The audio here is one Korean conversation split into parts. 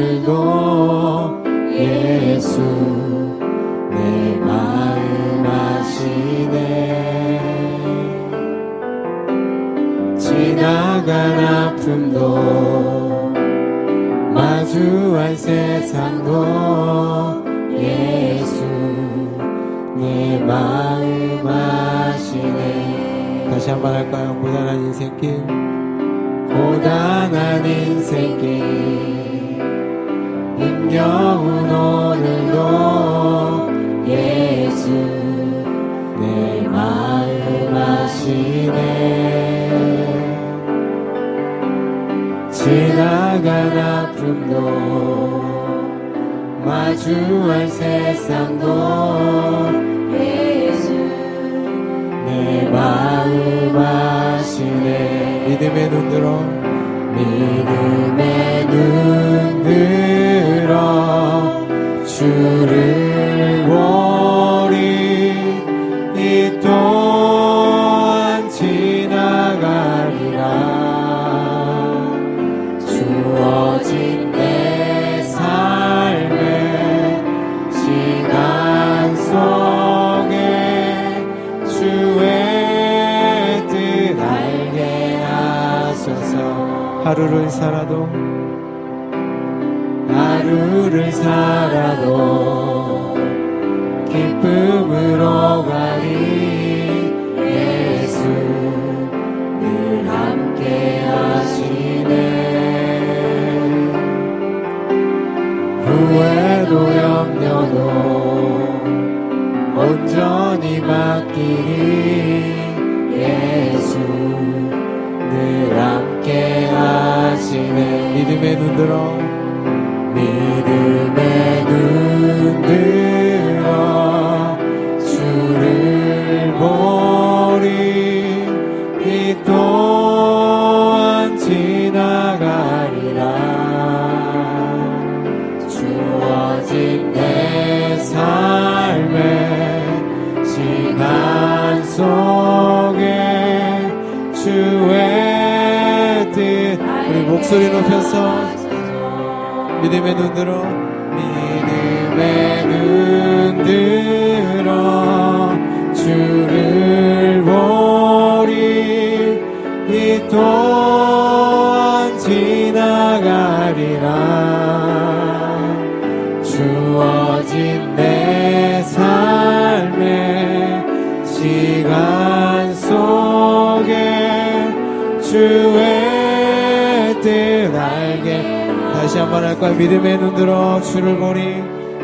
오늘도 예수 내 마음 아시네. 지나간 아픔도 마주할 세상도 예수 내 마음 아시네. 다시 한번 할까요? 고단한 인생길. 고단한 인생길 힘겨운 오늘도 예수 내 마음 아시네. 지나간 아픔도 마주할 세상도 예수 내 마음 아시네. 믿음의 눈 들어 믿음의 눈 들어 주를 하루를 살아도 하루를 살아도 기쁨으로 가리 믿음의 눈 들어 거야 믿음의 눈 들어 주를 보니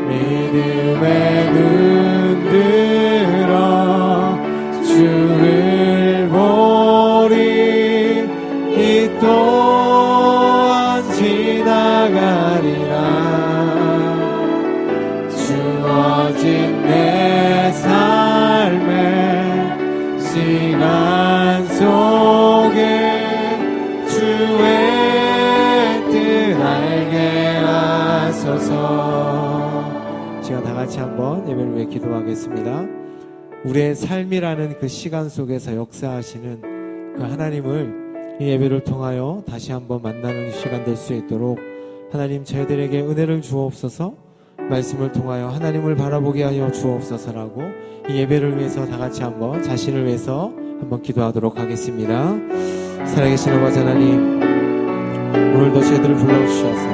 믿음의 눈 들어 주를 보리 이 또한 지나가리라. 주어진 내 삶의 시간 같이 한번 예배를 위해 기도하겠습니다 우리의 삶이라는 그 시간 속에서 역사하시는 그 하나님을 이 예배를 통하여 다시 한번 만나는 시간 될 수 있도록 하나님 저희들에게 은혜를 주옵소서 말씀을 통하여 하나님을 바라보게 하여 주옵소서라고 이 예배를 위해서 다 같이 한번 자신을 위해서 한번 기도하도록 하겠습니다. 살아계신 아버지 하나님 오늘도 저희들을 불러주셔서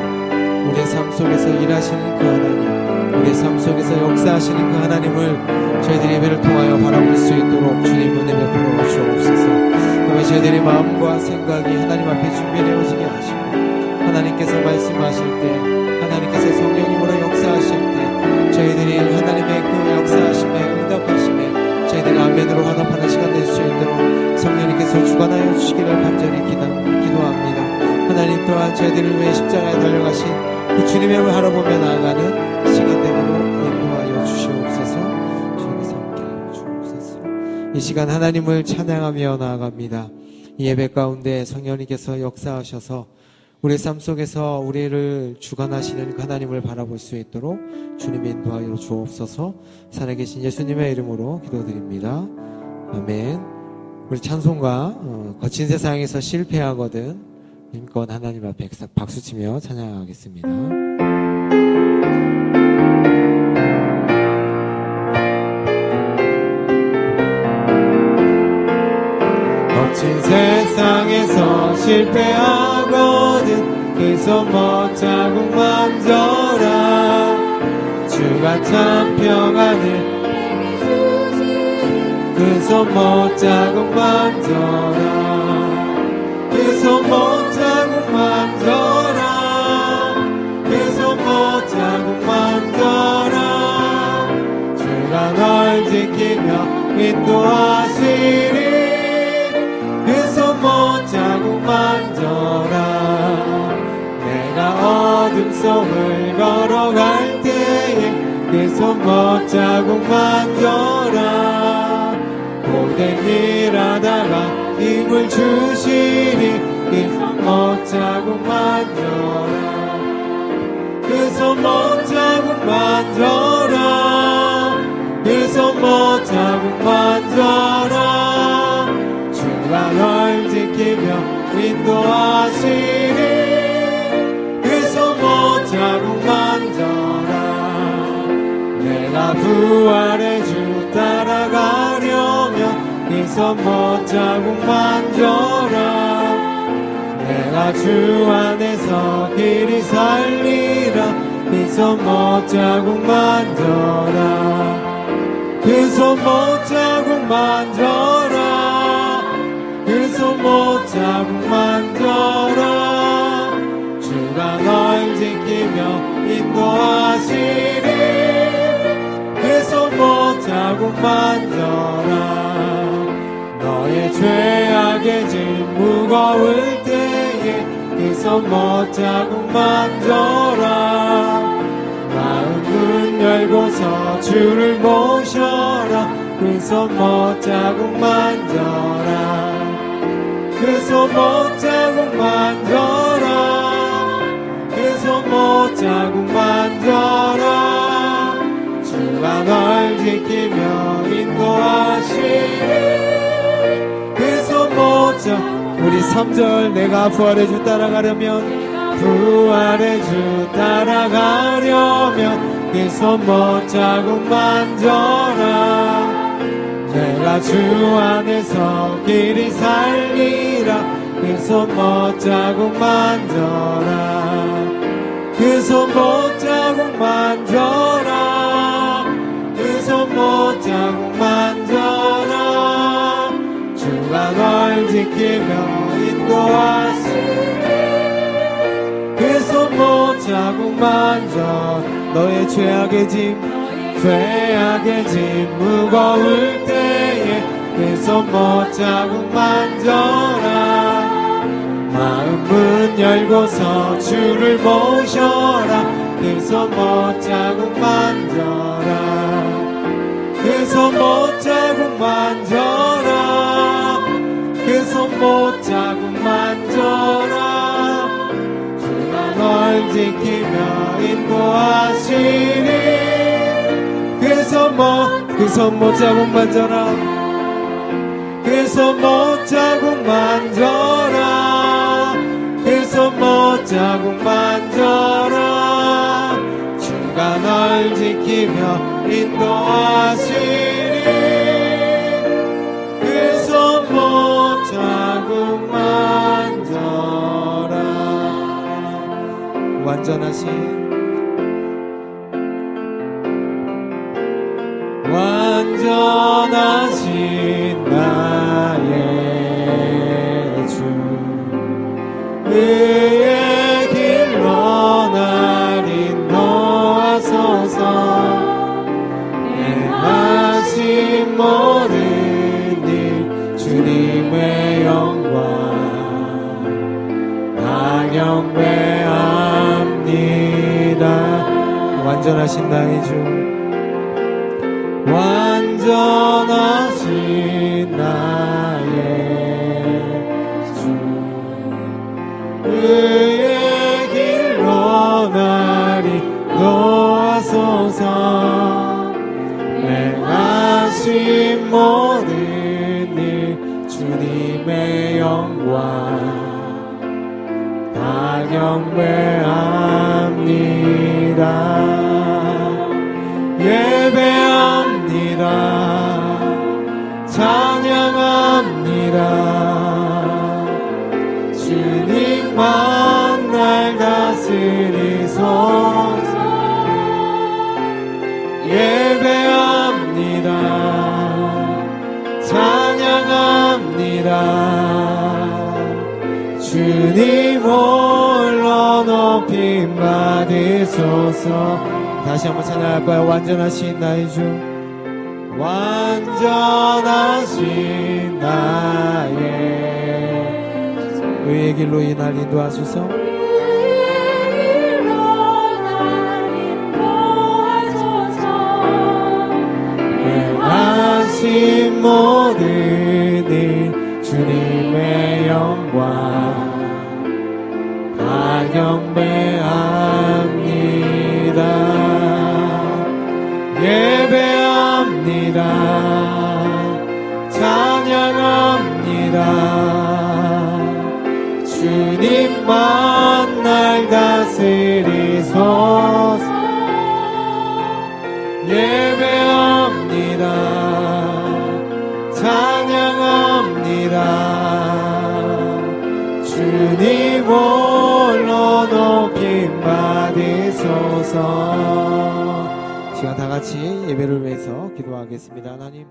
우리의 삶 속에서 일하시는 그 하나님 우리의 삶 속에서 역사하시는 그 하나님을 저희들이 예배를 통하여 바라볼 수 있도록 주님 은혜 베풀어 주옵소서. 아버지 저희들의 마음과 생각이 하나님 앞에 준비되어지게 하시고 하나님께서 말씀하실 때 하나님께서 성령님으로 역사하실 때 저희들이 하나님의 그 역사하심에 응답하심에 저희들이 아멘으로 화답하는 시간 될 수 있도록 성령님께서 주관하여 주시기를 간절히 기도, 기도합니다. 하나님 또한 저희들을 위해 십자가에 달려가신 그 주님의 바라보며 나아가는 이 시간 하나님을 찬양하며 나아갑니다 이 예배 가운데 성령님께서 역사하셔서 우리 삶 속에서 우리를 주관하시는 그 하나님을 바라볼 수 있도록 주님 인도하여 주옵소서 살아계신 예수님의 이름으로 기도드립니다. 아멘. 우리 찬송가 어, 거친 세상에서 실패하거든 힘껏 하나님 앞에 박수치며 찬양하겠습니다. 실패하거든 그손 못자국 만져라. 주가 참 평안을 그손 못자국 만져라. 그손 못자국 만져라. 그손 못자국 만져라. 주가 널 지키며 인도하시 속을 걸어갈 때에 그손 못 자국 만져라. 고된 일 하다가 힘을 주시니 그손 못 자국 만져라. 그 손 못 자국 만져라 부활의 주 따라가려면 그손 못자국 만져라. 내가 주 안에서 길이 살리라. 그손 못자국 만져라. 그 손 못자국 만져라. 그 손 못자국 만져라. 주가 널 지키며 인도하 만져라. 너의 죄악의 짐 무거울 때에 그손 못자국 만져라. 마음 문 열고서 주를 모셔라. 그손 못자국 만져라. 그손 못자국 만져라. 그손 못자국 만져라 지키며 인도하시니 그손 못자 우리 3절 내가 부활의 주 따라가려면 부활의 주 따라가려면 그손 못자국 만져라. 내가 주 안에서 길이 살리라. 그손 못자국 만져라. 그손 못자국 만져라 못자국 만져라 주가 널 지키며 인도하시니 그손 못자국 만져 너의 죄악의 짐 죄악의 짐 무거울 때에 그손 못자국 만져라 마음 문 열고서 주를 모셔라. 그손 못자국 만져라 그손 못 자국 만져라. 그손 못 자국 만져라. 주가 널 지키며 인도하시니 그손 못, 그손 못 자국 만져라. 그손 못 자국 만져라. 그손 못 자국 만져라. 주가 널 지키며 인도하시니 완전하신 완전하신 나의 길로 나리 도하소서. 행하신 모든 일 주님의 영광 다 경배합니다. 예배합니다. 찬양합니다. 주님만 주님 홀로 높임 받으소서. 다시 한번 찬양할까요. 완전하신 나의 주. 완전하신 나의 의의 길로 이 날 인도하소서 행하신 모든 일 주님의 영광 다 경배합니다. 예배합니다. 찬양합니다. 주님만 날 다스리소서. 예 홀로 높임 받으소서. 시간 다 같이 예배를 위해서 기도하겠습니다. 하나님